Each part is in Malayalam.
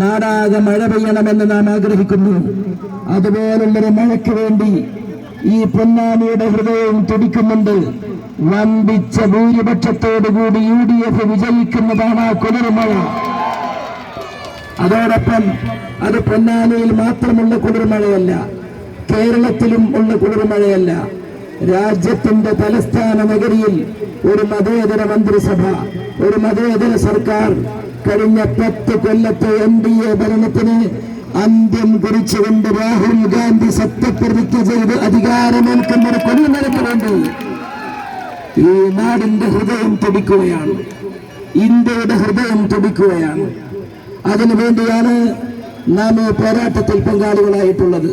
നാടാകെ മഴ പെയ്യണമെന്ന് നാം ആഗ്രഹിക്കുന്നു. അതുപോലുള്ളൊരു മഴയ്ക്ക് വേണ്ടി ഈ പൊന്നാനിയുടെ ഹൃദയവും തുടിക്കുന്നുണ്ട്. വമ്പിച്ച ഭൂരിപക്ഷത്തോടുകൂടി യു ഡി എഫ് വിജയിക്കുന്നതാണ് ആ കുളിർമഴ. അതോടൊപ്പം അത് പൊന്നാനിയിൽ മാത്രമുള്ള കുളിർമഴയല്ല കേരളത്തിലും ഉള്ള കുളിർമഴയല്ല. രാജ്യത്തിന്റെ തലസ്ഥാന നഗരിയിൽ ഒരു മതേതര മന്ത്രിസഭ ഒരു മതേതര സർക്കാർ കഴിഞ്ഞ പത്ത് കൊല്ലത്തെ എൻ ഡി എ ഭരണത്തിന് അന്ത്യം കുറിച്ചുകൊണ്ട് രാഹുൽ ഗാന്ധി സത്യപ്രതിജ്ഞ ചെയ്ത് അധികാരമേൽക്കുന്ന ഒരു നടക്കുന്നുണ്ട്. ഈ നാടിന്റെ ഹൃദയം തുടിക്കുകയാണ്. ഇന്ത്യയുടെ ഹൃദയം തുടിക്കുകയാണ്. അതിനുവേണ്ടിയാണ് നാം പോരാട്ടത്തിൽ പങ്കാളികളായിട്ടുള്ളത്.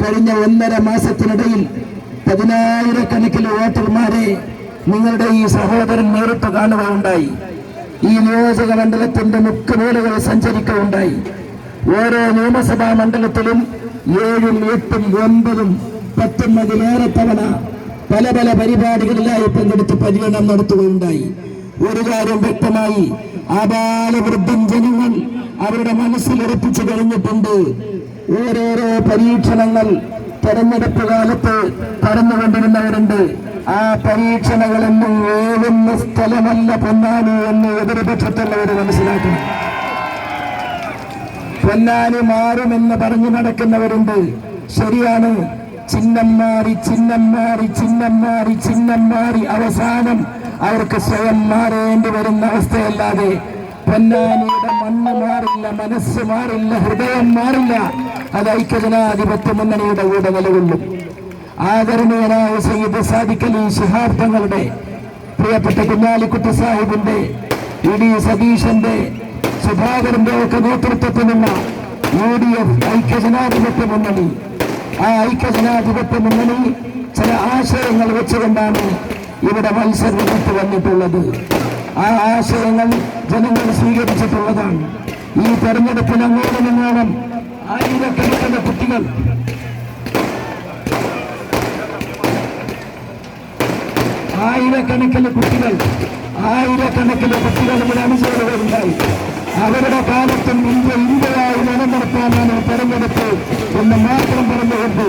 കഴിഞ്ഞ ഒന്നര മാസത്തിനിടയിൽ പതിനായിരക്കണക്കിന് വോട്ടർമാരെ നിങ്ങളുടെ ഈ സഹോദരൻ നേരിട്ട് കാണുകയുണ്ടായി ഈ നിയോജക മണ്ഡലത്തിന്റെ മുക്കുമൂലകൾ സഞ്ചരിക്കുകയുണ്ടായി. ഓരോ നിയമസഭാ മണ്ഡലത്തിലും ഏഴും എട്ടും ഒമ്പതും പത്തും അതിലേറെ തവണ പല പല പരിപാടികളിലായി പങ്കെടുത്ത് പര്യടനം നടത്തുകയുണ്ടായി. ഒരു കാര്യം വ്യക്തമായി ആബാലവൃദ്ധം ജനങ്ങൾ അവരുടെ മനസ്സിൽ ഉറപ്പിച്ചു കഴിഞ്ഞിട്ടുണ്ട്. ഓരോരോ പരീക്ഷണങ്ങൾ തെരഞ്ഞെടുപ്പ് കാലത്ത് കടന്നുകൊണ്ടിരുന്നവരുണ്ട്. ആ പരീക്ഷണങ്ങളൊന്നും ഏഴുന്ന സ്ഥലമല്ല പൊന്നാനി എന്ന് എതിർപക്ഷത്തുള്ളവർ മനസ്സിലാക്കണം പൊന്നാനി മാറുമെന്ന് പറഞ്ഞു നടക്കുന്നവരുണ്ട്. ശരിയാണ്. ചിഹ്നം മാറി ചിഹ്നം മാറി ചിഹ്നം മാറി ചിഹ്നം മാറി. അവസാനം അവർക്ക് സ്വയം മാറേണ്ടി വരുന്ന അവസ്ഥയല്ലാതെ പൊന്നാനിയുടെ മണ്ണ് മാറില്ല മനസ്സ് മാറില്ല ഹൃദയം മാറില്ല. അത് ഐക്യജനാധിപത്യ മുന്നണിയുടെ കൂടെ നിലകൊള്ളും. ആദരണീയനായ സയ്യിദ് സാദിഖലി ശിഹാബ് തങ്ങളുടെ പ്രിയപ്പെട്ട കുഞ്ഞാലിക്കുട്ടി സാഹിബിന്റെ ഇ ഡി സതീശന്റെ സുധാകരന്റെ ഒക്കെ നേതൃത്വത്തിലുള്ള യു ഡി എഫ് ഐക്യജനാധിപത്യ മുന്നണി. ആ ഐക്യജനാധിപത്യ മുന്നണി ചില ആശയങ്ങൾ വെച്ചുകൊണ്ടാണ് ഇവിടെ മത്സരരംഗത്ത് വന്നിട്ടുള്ളത്. ആ ആശയങ്ങൾ ജനങ്ങൾ സ്വീകരിച്ചിട്ടുള്ളതാണ്. ഈ തെരഞ്ഞെടുപ്പിന് ഇങ്ങോട്ടും ആയിരക്കണക്കിന് കുട്ടികൾ ആയിരക്കണക്കിന് കുട്ടികൾ ആയിരക്കണക്കിന് കുട്ടികൾ ഇവിടെ അനുസരണകളുണ്ടായി അവരുടെ കാലത്തും ഇന്ത്യ ഇന്ത്യയായി നിലനിർത്താനാണ് തെരഞ്ഞെടുപ്പ് എന്ന് മാത്രം പറഞ്ഞുകൊണ്ട്